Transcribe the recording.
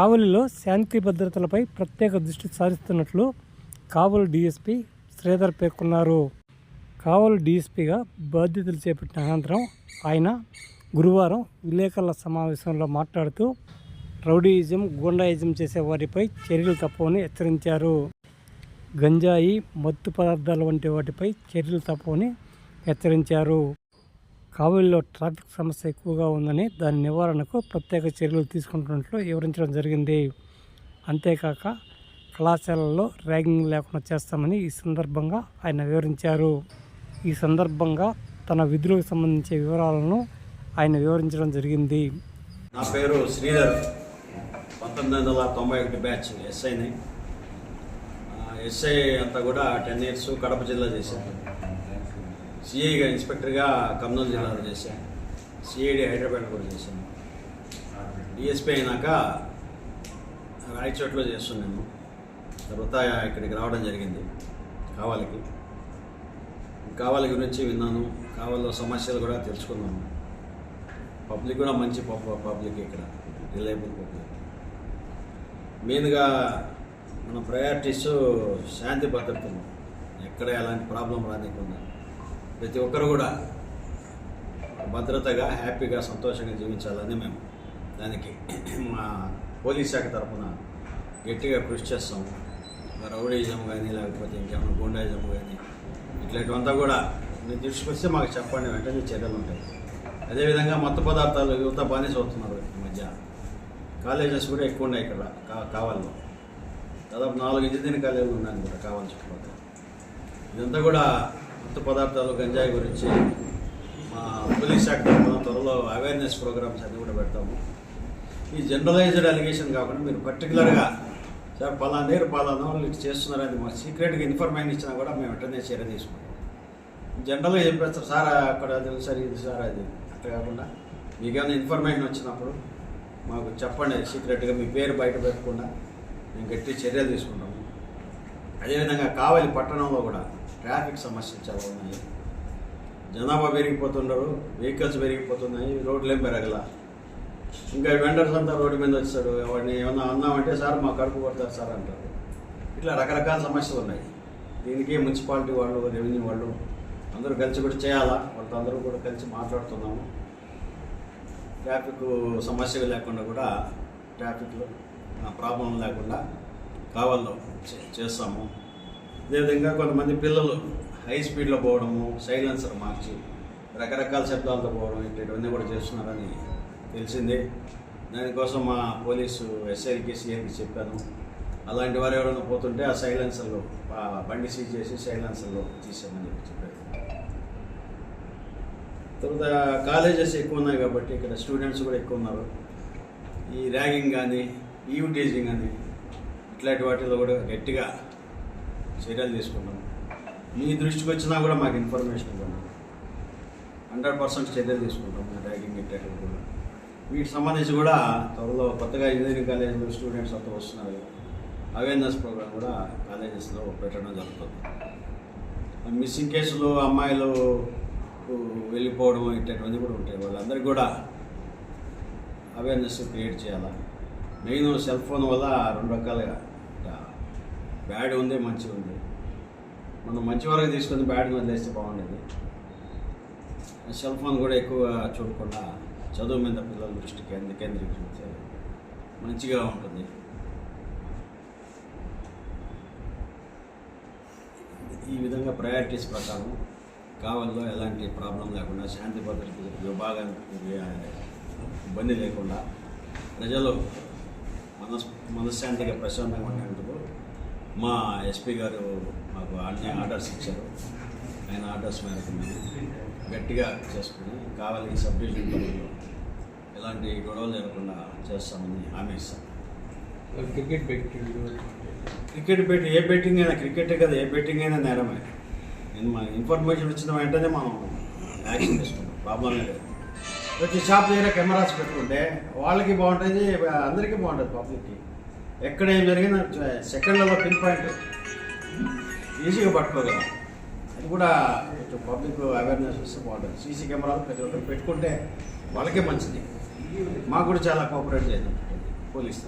కావలిలో శాంతి భద్రతలపై ప్రత్యేక దృష్టి సారిస్తున్నట్లు కావలి డీఎస్పీ శ్రీధర్ పేర్కొన్నారు. కావలి డీఎస్పీగా బాధ్యతలు చేపట్టిన అనంతరం ఆయన గురువారం విలేకరుల సమావేశంలో మాట్లాడుతూ రౌడీయిజం గూండాయిజం చేసే వారిపై చర్యలు తప్పవని హెచ్చరించారు. గంజాయి మత్తు పదార్థాలు వంటి వాటిపై చర్యలు తప్పవని హెచ్చరించారు. కావలిలో ట్రాఫిక్ సమస్య ఎక్కువగా ఉందని దాని నివారణకు ప్రత్యేక చర్యలు తీసుకుంటున్నట్లు వివరించడం జరిగింది. అంతేకాక కళాశాలల్లో ర్యాగింగ్ లేకుండా చేస్తామని ఈ సందర్భంగా ఆయన వివరించారు. ఈ సందర్భంగా తన విధులకు సంబంధించిన వివరాలను ఆయన వివరించడం జరిగింది. నా పేరు శ్రీధర్. పంతొమ్మిది వందల తొంభై ఒకటి బ్యాచ్ ఎస్ఐని. ఎస్ఐ అంతా కూడా టెన్ ఇయర్స్ కడప జిల్లా చేశాను సిఐగా ఇన్స్పెక్టర్గా కర్నూలు జిల్లాలో చేశాను సిఐడి హైదరాబాద్ కూడా చేశాను డిఎస్పీ అయినాక రాయచోట్లో చేస్తున్నాను తర్వాత ఇక్కడికి రావడం జరిగింది. కావాలికి. కావాలి గురించి విన్నాను. కావాలో సమస్యలు కూడా తెలుసుకున్నాను పబ్లిక్ కూడా మంచి పబ్- పబ్లిక్ ఇక్కడ. Reliable public. మెయిన్గా మన ప్రయారిటీస్ శాంతి భద్రతలు. ఎక్కడ ఎలాంటి ప్రాబ్లం రానికుండా. ప్రతి ఒక్కరు కూడా భద్రతగా హ్యాపీగా సంతోషంగా జీవించాలని మేము దానికి మా పోలీస్ శాఖ తరఫున గట్టిగా కృషి చేస్తాము. రౌడీజం కానీ లేకపోతే ఇంకేమైనా గుండాయిజం కానీ ఇట్లాంటివంతా కూడా మీరు తీసుకొస్తే మాకు చెప్పండి వెంటనే చర్యలు ఉంటాయి. అదేవిధంగా మత్తు పదార్థాలు యువత బానిస అవుతున్నారు ఈ మధ్య. కాలేజెస్ కూడా ఎక్కువ ఉన్నాయి ఇక్కడ కా కావాలలో. దాదాపు నాలుగు ఇంజనీరింగ్ కాలేజీలు ఉన్నాయి కూడా కావాలి చుట్టుపక్కల ఇదంతా కూడా మత్తు పదార్థాలు గంజాయి గురించి మా పోలీస్ శాఖ తరఫున త్వరలో అవేర్నెస్ ప్రోగ్రామ్స్ అన్ని కూడా పెడతాము. ఈ జనరలైజ్డ్ అలిగేషన్ కాకుండా మీరు పర్టికులర్గా సార్ పలానా దగ్గర పలానా వాళ్ళు ఇటు చేస్తున్నారని మా సీక్రెట్గా ఇన్ఫర్మేషన్ ఇచ్చినా కూడా మేము వెంటనే చర్య తీసుకుంటాం. జనరల్గా చెప్పేస్తారు సార్ అక్కడ తెలుసు సార్ ఇది సార్ అది. అట్లా కాకుండా మీకేమైనా ఇన్ఫర్మేషన్ వచ్చినప్పుడు మాకు చెప్పండి సీక్రెట్గా మీ పేరు బయట పెట్టకుండా మేము గట్టి చర్యలు తీసుకుంటాము. అదేవిధంగా కావలి పట్టణంలో కూడా ట్రాఫిక్ సమస్యలు చాలా ఉన్నాయి. జనాభా పెరిగిపోతున్నారు వెహికల్స్ పెరిగిపోతున్నాయి రోడ్లు ఏం పెరగల. ఇంకా వెండర్స్ అంతా రోడ్డు మీద వచ్చారు వాడిని ఏమన్నా అన్నామంటే సార్ మా కడుపు కొడతారు సార్ అంటారు. ఇట్లా రకరకాల సమస్యలు ఉన్నాయి. దీనికి మున్సిపాలిటీ వాళ్ళు రెవెన్యూ వాళ్ళు అందరూ కలిసి కూడా చేయాలా? వాళ్ళతో అందరూ కూడా కలిసి మాట్లాడుతున్నాము. ట్రాఫిక్ సమస్యలు లేకుండా కూడా ట్రాఫిక్లో ప్రాబ్లం లేకుండా కావాలో చే- చేస్తాము. అదేవిధంగా కొంతమంది పిల్లలు హై స్పీడ్లో పోవడము సైలెన్సర్ మార్చి రకరకాల శబ్దాలతో పోవడం ఇట్లాంటివన్నీ కూడా చేస్తున్నారని తెలిసింది. దానికోసం మా పోలీసు ఎస్ఐకి సీఎంకి చెప్పాను. అలాంటి వారు ఎవరైనా పోతుంటే ఆ సైలెన్సర్లో బండి సీజ్ చేసి సైలెన్సర్లో తీసామని చెప్పి చెప్పారు. తర్వాత కాలేజెస్ ఎక్కువ ఉన్నాయి కాబట్టి ఇక్కడ స్టూడెంట్స్ కూడా ఎక్కువ ఉన్నారు ఈ ర్యాగింగ్ కానీ ఈవ్ టీజింగ్ కానీ ఇట్లాంటి వాటిలో కూడా గట్టిగా చర్యలు తీసుకుంటాం. మీ దృష్టికి వచ్చినా కూడా మాకు ఇన్ఫర్మేషన్ ఇవ్వండి. హండ్రెడ్ పర్సెంట్ చర్యలు తీసుకుంటాం. ర్యాగింగ్ ఇట్లాంటివి కూడా. వీటికి సంబంధించి కూడా త్వరలో కొత్తగా ఇంజనీరింగ్ కాలేజీలో స్టూడెంట్స్ అంతా వస్తున్నారు. అవేర్నెస్ ప్రోగ్రామ్ కూడా కాలేజెస్లో పెట్టడం జరుగుతుంది. మిస్సింగ్ కేసులు అమ్మాయిలు వెళ్ళిపోవడం ఇట్లాంటివన్నీ కూడా ఉంటాయి. వాళ్ళందరికీ కూడా అవేర్నెస్ క్రియేట్ చేయాలి? మెయిన్ సెల్ ఫోన్ వల్ల రెండు రకాలుగా బ్యాడ్ ఉంది మంచి ఉంది. మనం మంచి వరకు తీసుకొని బ్యాడ్ వదిలేస్తే బాగుండేది. సెల్ ఫోన్ కూడా ఎక్కువ చూడకుండా చదువు మీద పిల్లల దృష్టి కేంద్ర కేంద్రీకరిస్తే మంచిగా ఉంటుంది. ఈ విధంగా ప్రయారిటీస్ ప్రకారం కావాలో ఎలాంటి ప్రాబ్లం లేకుండా శాంతి భద్రత విభాగానికి ఇబ్బంది లేకుండా ప్రజలు మనస్ మనశ్శాంతిగా ప్రశాంతంగా ఉండేందుకు మా ఎస్పీ గారు మాకు అన్ని ఆర్డర్స్ ఇచ్చారు. ఆయన ఆర్డర్స్ మేరకు మేము గట్టిగా చేసుకుని కావాలి సబ్ డివిజన్ పరిధిలో ఎలాంటి గొడవలు జరగకుండా చేస్తామని హామీ ఇస్తాం. క్రికెట్ పెట్టి క్రికెట్ బెట్ ఏ బెట్టింగ్ అయినా క్రికెటే కదా ఏ బెట్టింగ్ అయినా నేరమే. నేను మన ఇన్ఫర్మేషన్ వచ్చిన వెంటనే మనం యాక్షన్ తీసుకుంటాం. ప్రాబ్లమే లేదు ప్రతి షాప్ దగ్గర కెమెరాస్ పెట్టుకుంటే వాళ్ళకి బాగుంటుంది అందరికీ బాగుంటుంది పబ్లిక్కి. ఎక్కడ ఏం జరిగినా సెకండ్లలో పిన్ పాయింట్ ఈజీగా పట్టుకోగలం. అది కూడా కొంచెం పబ్లిక్ అవేర్నెస్ వస్తే బాగుంటుంది. సీసీ కెమెరాలు ప్రతి ఒక్కరు పెట్టుకుంటే వాళ్ళకే మంచిది. మాకు కూడా చాలా కోఆపరేట్ చేయాలి పోలీస్